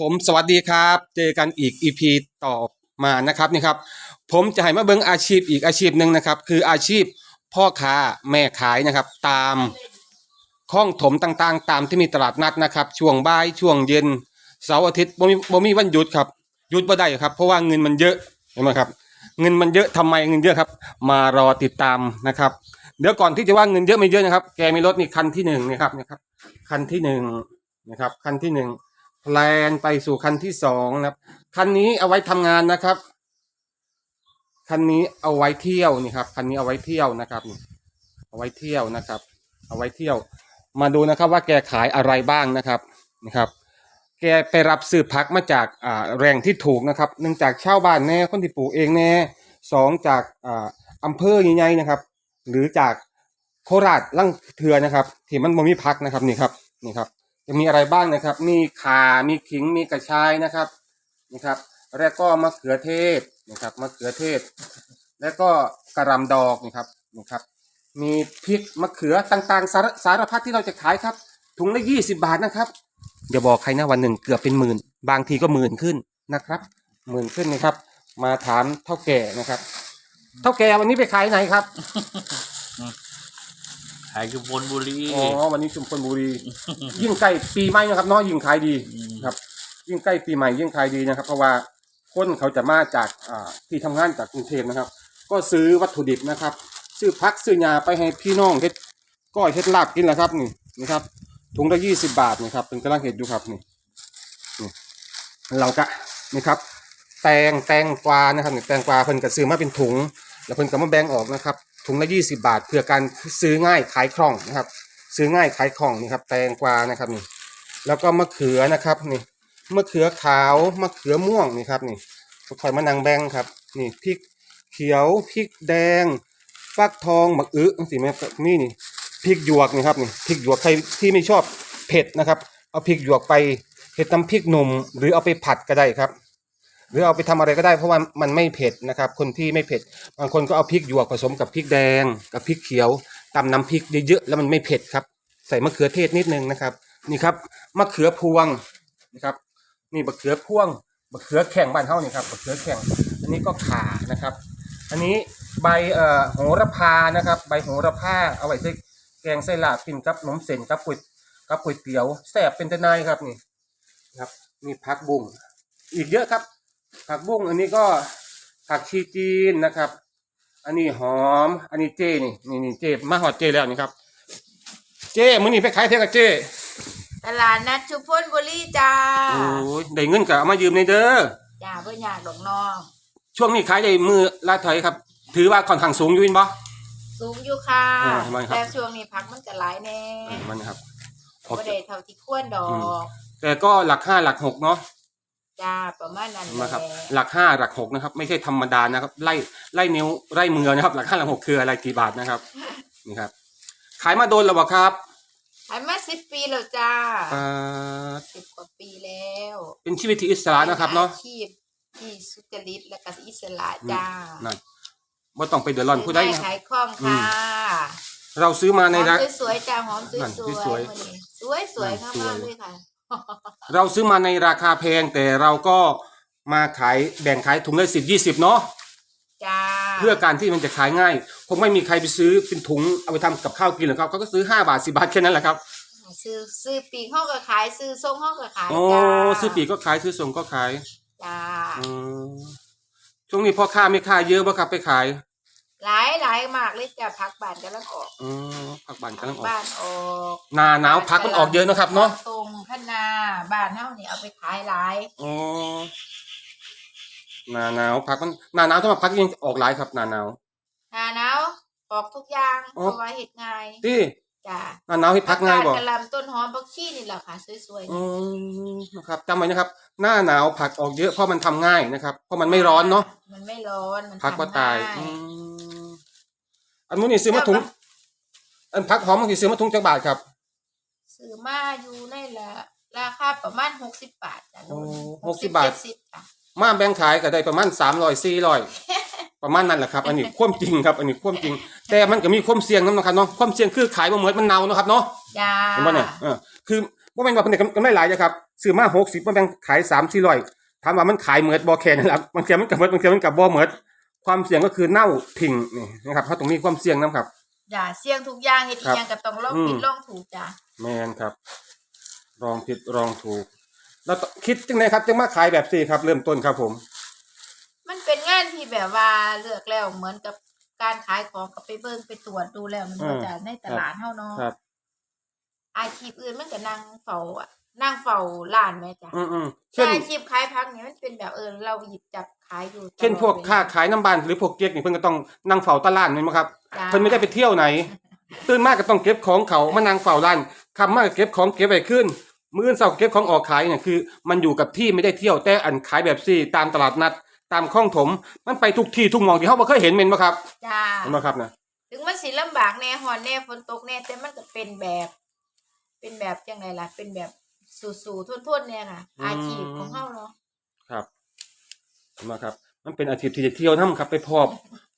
ผมสวัสดีครับ เจอกันอีก EP ต่อมานะครับนี่ครับ ผมจะให้มาเบิ่งอาชีพอีกอาชีพหนึ่งนะครับ คืออาชีพพ่อค้าแม่ขายนะครับ ตามข้องถมต่างๆ ตามที่มีตลาดนัดนะครับ ช่วงบ่ายช่วงเย็นเสาร์อาทิตย์บ่มีบ่มีวันหยุดครับหยุดบ่ได้ครับ เพราะว่าเงินมันเยอะเห็นไหมครับ เงินมันเยอะทำไมเงินเยอะครับ มารอติดตามนะครับ เดี๋ยวก่อนที่จะว่าเงินเยอะไม่เยอะนะครับ แกมีรถนี่คันที่หนึ่งนะครับนะครับ คันที่หนึ่งนะครับ คันที่หนึ่ง แพลนไปสู่คันที่สองนะครับ คันนี้เอาไว้ทำงานนะครับ คันนี้เอาไว้เที่ยวนี่ครับ คันนี้เอาไว้เที่ยวนะครับ เอาไว้เที่ยวนะครับ เอาไว้เที่ยว มาดูนะครับว่าแกขายอะไรบ้างนะครับนะครับ แกไปรับซื้อพักมาจากอ่าแรงที่ถูกนะครับหนึ่งจากเช่าบ้านแน่คนที่ปลูกเองแน่สองจากอ่าอำเภอใหญ่ๆนะครับ หรือจากโคราชลังเทือนะครับ ที่มันบ่มีพักนะครับนี่ครับนี่ครับ จะมีอะไรบ้างนะครับ มีข่ามีขิงมีกระชายนะครับนี่ครับ แล้วก็มะเขือเทศนะครับมะเขือเทศ แล้วก็กระหลำดอกนี่ครับนี่ครับ มีพริกมะเขือต่างๆ สารสารพัดที่เราจะขายครับ ถุงละยี่สิบาทนะครับอย่าบอกใครนะวันหนึ่งเกือบเป็นหมื่น บางทีก็หมื่นขึ้นนะครับหมื่นขึ้นนะครับ มาถามเท่าแก่นะครับ เท่าแก่วันนี้ไปขายไหนครับ ขายอยู่บนบุรีอ๋อวันนี้ชุมพลบุรี ยิ่งใกล้ปีใหม่นะครับเนาะยิ่งขายดีครับ ยิ่งใกล้ปีใหม่ยิ่งขายดีนะครับ เพราะว่าคนเขาจะมาจากอ่าที่ทำงานจากกรุงเทพนะครับ ก็ซื้อวัตถุดิบนะครับ ซื้อพักซื้อยาไปให้พี่น้องเฮ็ดก้อยเฮ็ดลาบกินแหละครับนี่นี่ครับถุงละยี่สิบาทนี่ครับเป็นกำลังเห็ดอยู่ครับนี่เราก็นี่ครับ แตงแตงกวานะครับแตงกวาเพิ่นก็ซื้อมาเป็นถุง แล้วเพิ่นก็มาแบ่งออกนะครับ ถุงละยี่สิบาท เพื่อการซื้อง่ายขายคล่องนะครับ ซื้อง่ายขายคล่องนี่ครับแตงกวานะครับนี่แล้วก็มะเขือนะครับนี่มะเขือขาวมะเขือม่วงนี่ครับนี่คอยมะนางแบงครับนี่พริกเขียวพริกแดงฟักทองบักอึสิแม่นี่นี่พริกหยวกนี่ครับนี่พริกหยวกใครที่ไม่ชอบเผ็ดนะครับ เอาพริกหยวกไปเห็ดน้ำพริกหนุ่มหรือเอาไปผัดก็ได้ครับ รือเอาไปทำอะไรก็ได้เพราะว่ามันไม่เผ็ดนะครับ คนที่ไม่เผ็ด บางคนก็เอาพริกหยวกผสมกับพริกแดง กับพริกเขียวตำน้ำพริกเยอะๆแล้วมันไม่เผ็ดครับ ใส่มะเขือเทศนิดนึงนะครับ นี่ครับมะเขือพวงนะครับนี่มะเขือพวงมะเขือแข็งบ้านเฮานี่ครับมะเขือแข็งอันนี้ก็ขานะครับ อันนี้ใบเอ่อโหระพานะครับ ใบโหระพาเอาไว้ใส่แกงใส่ลาบกินกับขนมเส้นกับก๋วยกับก๋วยเตี๋ยวแซ่บเป็นตะนายครับนี่นะครับนี่ผักบุ้งอีกเยอะครับ ผักบุ้งอันนี้ก็ผักชีจีนนะครับ อันนี้หอม อันนี้เจนี่นี่นี่เจมาหอดเจแล้วนี่ครับ เจมื้อนี้ไปขายเท่ากับเจตลาดนัดชุมพลบุรีจ้าโอ้ยได้เงินก็เอามายืมในเด้อจ้าเพื่ออยากดอกน้องช่วงนี้ขายได้มือละเท่าไหร่ครับ ถือว่าค่อนข้างสูงอยู่วินบ่สูงอยู่ค่ะอ่าทำไมครับแต่ช่วงนี้พักมันจะหลายแน่มันนะครับก็ได้เท่าที่ควรดออืกแต่ก็หลักห้าหลักหกเนาะ จ้าประมาณนั้นแหนะครับละหลักห้าหลักหกนะครับ ไม่ใช่ธรรมดานะครับ ไล่ไล่นิ้วไล่มือนะครับ หลักห้าหลักหกคืออะไรกี่บาทนะครับนี่ครับ ขายมาโดนแล้วบ่ครับขายมาสิบปีแล้วจ้าอ่าสิบกว่าปีแล้วเป็นชีวิตที่อิสระนะครับเนาะป็อชีพที่สุจริตและก็อิสระจ้านั่นว่าต้องไปเดือดร้อนผู้ใดซื้อนะคง่ารับยขายคล่องอืค่ะม เราซื้อมาหในอมราสวยๆจ้าหอมสนั่นวยสวยๆวันนี้สวยสวยๆนั่มานสวยกๆเลยค่ะ เราซื้อมาในราคาแพงแต่เราก็มาขายแบ่งขายถุงละสิบยี่สิบเนาะจ้าเพื่อการที่มันจะขายง่ายคงไม่มีใครไปซื้อเป็นถุงเอาไปทำกับข้าวกินหรอกครับเขาก็ซื้อห้าบาทสิบาทแค่นั้นแหละครับซื้อซื้อปีกห้องก็ขายซื้อทรงห้องก็ขายโอ้จ้าซื้อปีกก็ขายซื้อส่งก็ขายจ้า อืมช่วงนี้พ่อค้าไม่ค้าเยอะป่ะครับไปขายหลายหลายมากเลยจ้าพักบานกำลังออกอืมผักบานกำลังออก บ้านออกหนาหนาวผักมันออกเยอะนะครับเนาะตรงพนาบ้านเฮานี่เอาไปขายหลายอ๋อหนาหนาวผักมันหนาหนาวถ้ามาผักยังออกหลายครับหนาหนาวหาหนาวออกทุกอย่างอ๋อเพราะว่าเฮ็ดง่ายที่จ้าหนาหนาวให้พักง่ายบ่กะหล่ำต้นหอมผักชีนี่แหละค่ะสวยอืมนะครับจำไว้นะครับ หน้าหนาวผักออกเยอะเพราะมันทำง่ายนะครับ เพราะมันไม่ร้อนเนาะๆมันไม่ร้อนมันผักก็ทำตายง่อืม อันนู้นนี่ซื้อมาถุง อันผักหอมบางทีซื้อมาถุงจักบาทครับ ซื้อมาอยู่ในละราคาประมาณ60บาทจ้ะโอ้นู่น60บาท70ค่ะมาแบ่งขายก็ได้ประมาณสามร้อยสี่ร้อยประมาณนั้นแหละครับ อันนี้ความจริงครับ อันนี้ความจริง แต่มันก็มีความเสี่ยงนำนะครับเนาะความเสี่ยงคือขายบ่เหมือนมันเน่าเนาะครับเนาะ จ้าเห็นป่ะเนี่ยเออคือว่าแม่นว่าเพิ่นได้กำไรหลายนะครับซื้อมาหกสิบมันแบ่งขายสามสี่ร้อยถามว่ามันขายเหมือดบอแคนนะครับบางทีมันกับเมิดบางทีมันกับบอเหมือด ความเสี่ยงก็คือเน่าทิ้งนี่นะครับเขาต้องมีความเสี่ยงนะครับ อย่าเสี่ยงทุกอย่างเฮ็ดอีครับหยังก็ต้องลองอืมผิดลองถูกจ้ะแมนครับลองผิดลองถูก แล้วต้องคิดจังไงครับจะมาขายแบบสี่ครับ เริ่มต้นครับผม มันเป็นงานที่แบบว่าเลือกแล้วเหมือนกับการขายของก็ไปเบิ่งไปตรวจดูแล้วมันก็อืมจะในตลาดเฮาเนาะครับ อาชีพอื่นมันก็นั่งเฝ้าอะ นั่งเฝ้าร้านแม่จ้ะอืมอืมแต่เช่น อาชีพขายพักเนี่ยมันเป็นแบบเออเราหยิบจับขายอยู่ตลอดเช่นพวกลยค้าขายน้ำบานหรือพวกเก๊กนี่เพิ่นก็ต้องนั่งเฝ้าตลาดนี่มั้งครับจ้ะเพิ่นไม่ได้ไปเที่ยวไหน ตื่นมากก็ต้องเก็บของเขามานั่งเฝ้าร้านคำมากก็เก็บของเก็บไว้ขึ้น มื้ออนเสาร์เก็บของออกขายเนี่ยคือ มันอยู่กับที่ไม่ได้เที่ยวแต่อันขายแบบซี่ตามตลาดนัด ตามคลองถม มันไปทุกที่ทุกหมองที่เขาบ่เคยเห็นเม็นบ่ครับจ้า เห็นบ่ครับนะถึงมันสิลำบากแน่หอนแน่ฝนตกแน่แต่มันก็เป็นแบบ เป็นแบบจังไงล่ะ เป็นแบบ สู่ๆทุ่นๆเนี่ยค่ะ อาชีพของเฮาเนาะครับเห็นบ่ครับ มันเป็นอาชีพที่จะเที่ยวนํครับ ไปพบ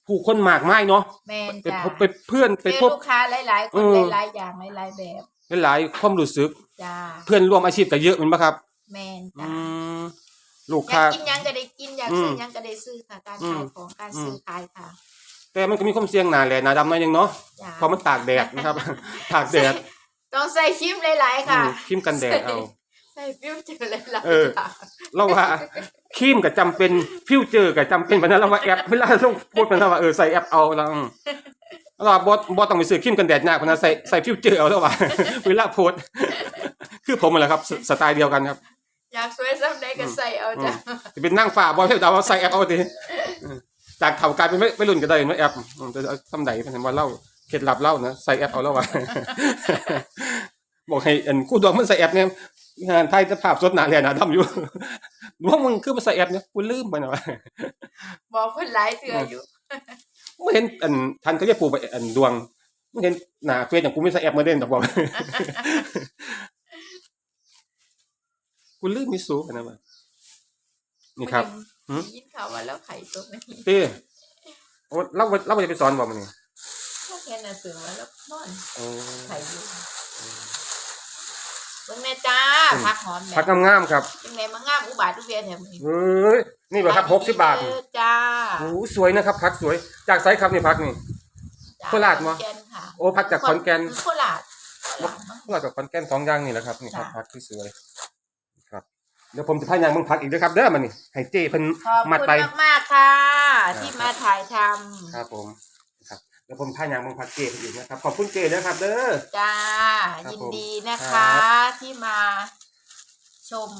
ผู้คนมากมายเนาะแม่นไปจ้าพบไปเพื่อนไปเป็นพบ ลูกค้าหลายๆคเอนอหลายๆอย่างหลายๆแบบหลายๆความรู้สึก จ้าเพื่อนร่วมอาชีพก็เยอะแม่นบ่ครับ แม่นอืจ้า มลูกอยาค้า กกินหยังก็ได้กินอยากซื้อมหยังก็ได้ซื้อค่ะการอืมขายของการอืม ซื้อขายค่ะแต่มันก็มีความเสี่ยงหนาแหละหนาดำหน่อยหนึงเนาะจ้าเพราะมันตากแดดนะครับ ตากแดด ต้องใส่ครีมหลายๆอืค่ะมครีมกันแดดเอา ใส่ฟิวเจอร์หลายเออๆค่ะเราว่าครีมก็จำเป็นฟิวเจอร์ก็จำเป็นเพราะฉะนั้นเราว่าแอปเวลาต้องพูดเพราะฉะนั้นว่าเออใส่แอปเอาแล้วอืมเราว่าบอสบอสต้องไปซื้อครีมกันแดดยากเพราะฉะนั้นใส่ใส่ฟิวเจอร์เอาแล้วว่า เวลาโพสต์คือผมนั่นแหละครับสสไตล์เดียวกันครับ อยากสวยซ้ำใดก็ใส่เอาจ้ะจะเป็นนั่งฝ่าบอสให้ดาวว่าใส่แอปเอาทีจากเถ่ากลายเป็นไม่ไม่รุ่นก็ได้ไม่แอปอืมแต่เอาทำไหนเป็นว่าเล่าเคล็ดลับเล่านะใส่แอปเอาแล้วว่าบอกให้อันกู้ดวงมันใส่แอปเนี่ย งานไทยจะภาพสดหนาแหล่หนาดำอยู่ดวงมึงคือมาใส่แอปเนี่ยกูลืมไปนะว่าบอกคนหลายเถื่ออยู่ไม่เห็นอันทันเขาจะปลูกไปอันดวงไม่เห็นหนาเฟซอย่างกูไม่ใส่แอปมาเด่นแต่บอกกูลืมมิสูนะว่านี่ครับหืมยินข่าวว่าแล้วไข่ตกไม่มีเต้โอ้เราเราจะไปสอนบอกมันนี่พวกแค่น่ะเสือมาแล้วนอนโอ้ไข่อยู่ เบิ่งแม่จ้าอืมพักหอมแม่พักงามๆครับจังแม่มางามอุบาทอุเบียแถมนี้เฮ้ยนี่เหรอครับหกสิบบาทเออจ้าโอ้สวยนะครับพักสวยจากไซส์ครับนี่พักนี่จ้าโคราชมั้ขอนแก่นค่ะโอ้พักจากขอนแก่นโคราชโคราชมั้งเราจากขอนแก่นสองอย่างนี่แหละครับนี่ครับจ้ะพักที่สวยครับเดี๋ยวผมจะพายางมึงพักอีกด้วยครับเด้อมันนี่ให้เจ้เพิ่นขอบมัดคุณไปมากๆค่ะครับที่มาถ่ายทำ ครับผม ครับเดี๋ยวผมพายางมึงพักเจ้เพิ่นอีกนะครับ ขอบคุณเจ้นะครับ เด้อ จ้า ครับยินผมดีนะครั คะบที่มาชม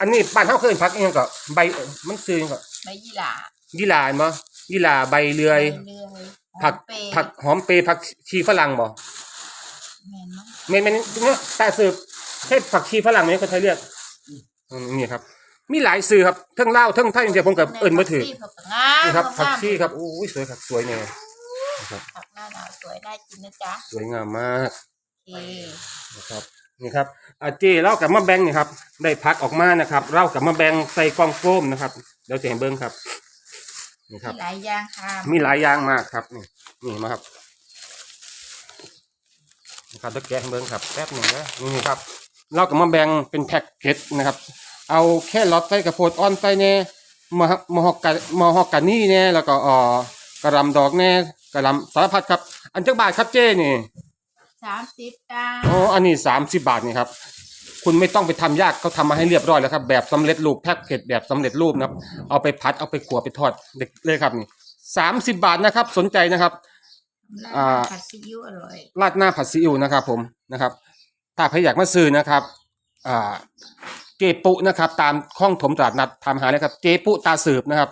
อันนี้บ้านเฮาเคยพักอีหยังก็ใบเอ่อมันซื้อหยังก็ใบยี่หร่ายี่หร่าเห็นบ่ยี่หร่าใบเลื่อย ใบเลื่อยผัก หอมเปรย์ผักหอมเปรย์ผักชีฝรั่งบ่แม่นมั้งแม่นแม่นเนี่ยตาสืบเฮ็ดผักชีฝรั่งเนี่ยเขาใช้เรียกอืมนี่ครับ มีหลายซื้อครับเทั้งลาวเทั้งไทยเดี๋ยวผมกับเอิ้นบ่ถือผักชีผักงามนี่ครับผักงามชีครับโอ้ยสวยครับสวยแน่ นะครับผักหน้าหนาวสวยน่ากินนะจ๊ะสวยงามมากโอเคนะครับนี่ครับอาเจเล่ากับมาแบ่งนี่ครับได้พักออกมานะครับเล่ากับมาแบ่งใส่กล่องโฟมนะครับเดี๋ยวจะเห็นเบิ้งครับนี่ครับ มีหลายอย่างค่ะมีหลายอย่างมากครับนี่นี่มาครับนะครับตะแกะให้เบิ้งครับแป๊บหนึ่งนะนี่ครับเล่ากับมาแบ่งเป็นแพ็กเกจนะครับ เอาแค่ลอตใส่กระโพดอ่อนใส่แน่มะฮะมะฮอกกะมะฮอกกานี่แน่แล้วก็เอ่อกระหลำดอกแน่ กระหลำสารพัดครับ อันจักบาทครับเจ้นี่สามสิบจ้าอ๋ออันนี้สามสิบาทนี่ครับ คุณไม่ต้องไปทำยากเขาทำมาให้เรียบร้อยแล้วครับ แบบสำเร็จรูปแพ็กเกจแบบสำเร็จรูปนะครับ เอาไปพัดเอาไปขัวไปทอดเด็กเลยครับนี่สามสิบาทนะครับ สนใจนะครับอ่าผัดซีอิ๊วอร่อยราดหน้าผัดซีอิ๊วนะครับ ผมนะครับ ถ้าใครอยากมาซื้อนะครับ อ่าเจปุนะครับ ตามข้องถมตลาดนัดถามหาเลยครับ เจปุตาสืบนะครับ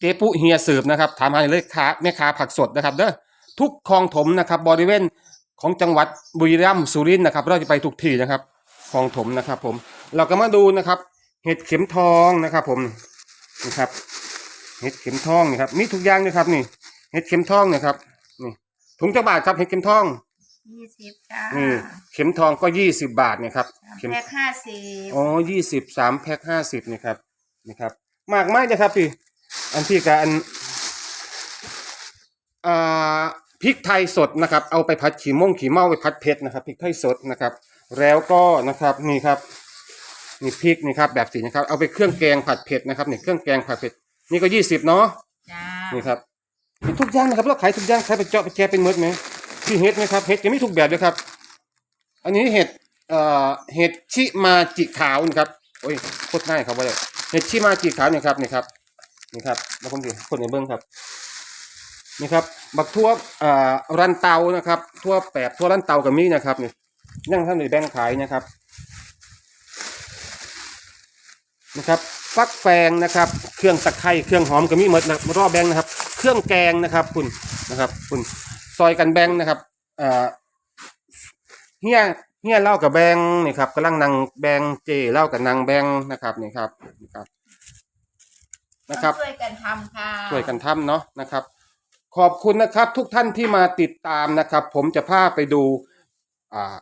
เจปุเฮียสืบนะครับถามหาเลยค้าแม่ค้าผักสดนะครับเด้อทุกคลองถมนะครับบริเวณของจังหวัดบุรีรัมย์สุรินทร์นะครับ เราจะไปทุกที่นะครับคลองถมนะครับ ผม เราก็มาดูนะครับ เห็ดเข็มทองนะครับ ผมนะครับ เห็ดเข็มทองนี่ครับ มีทุกอย่างนะครับ นี่ เห็ดเข็มทองนะครับ นี่ถุงจักบาทครับเห็ดเข็มทองยี่สิบจ้านี่เข็มทองก็ยี่สิบบาทเนี่ยครับเข็มแพ็คห้าสิบอ๋อยี่สิบสามแพ็คห้าสิบนี่ครับนี่ครับมากมากนะครับพี่ อันที่กับอันอ่าพริกไทยสดนะครับ เอาไปผัดขี่ม่งขี่เมาไปผัดเผ็ดนะครับพริกไทยสดนะครับ แล้วก็นะครับนี่ครับนี่พริกนี่ครับแบบสีนะครับ เอาไปเครื่องแกงผัดเผ็ดนะครับนี่เครื่องแกงผัดเผ็ดนี่ก็ยี่สิบเนาะจ้านี่ครับมีทุกอย่างนะครับเราขายทุกอย่างขายไปเจาะไปแจเป็นหมดไหมที่เห็ดไหมครับเห็ดจะมีทุกแบบเลยครับ อันนี้เห็ดเอ่อเห็ดชิมาจิขาวนี่ครับโอ้ยโคตรง่ายครับว่าเลยเห็ดชิมาจิขาวนี่ครับนี่ครับ นี่ครับแล้วผมสิคนในเบิ้องครับนี่ครับ บักทั่วอ่อรันเตานะครับ ทั่วแปบทั่วรันเตากับมีนะครับนี่ยังท่านในแบ่งขายนะครับนะครับฟักแฟงนะครับ เครื่องตะไคร้เครื่องหอมก็มีหมดนะรอแบงนะครับ เครื่องแกงนะครับคุณนะครับคุณซอยกันแบงนะครับเอ่อเฮียเฮียเล่ากับแบงนี่ครับกำลังนางแบงเจเล่ากับนางแบงนะครับนี่ครับนี่ครับ นะครับ ช่วยกันทำค่ะ ช่วยกันทำเนาะนะครับ ขอบคุณนะครับทุกท่านที่มาติดตามนะครับ ผมจะพาไปดูอ่า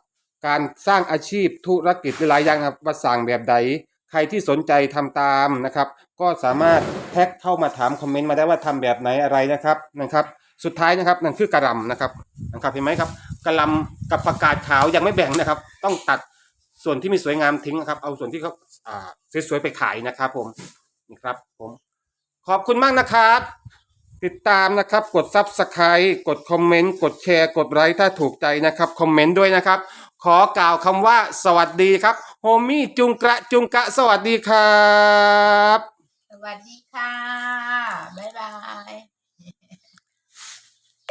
การสร้างอาชีพธุรกิจหลายๆอย่างครับว่าสั่งแบบใด ใครที่สนใจทำตามนะครับ ก็สามารถแท็กเข้ามาถามคอมเมนต์มาได้ว่าทำแบบไหนอะไรนะครับนะครับ สุดท้ายนะครับนั่นคือกระหลำนะครับนะครับเห็นไหมครับกระหลำกับผักกาดขาวยังไม่แบ่งนะครับ ต้องตัดส่วนที่มีสวยงามทิ้งนะครับ เอาส่วนที่เขาอ่าสวยๆไปขายนะครับ ผมนี่ครับผม ขอบคุณมากนะครับ ติดตามนะครับ กด Subscribe กดคอมเมนต์ กดแชร์ กดไลค์ถ้าถูกใจนะครับ คอมเมนต์ด้วยนะครับ ขอกล่าวคำว่าสวัสดีครับ โฮมี่จุงกระจุงกะสวัสดีครับ สวัสดีค่ะ บ๊ายบาย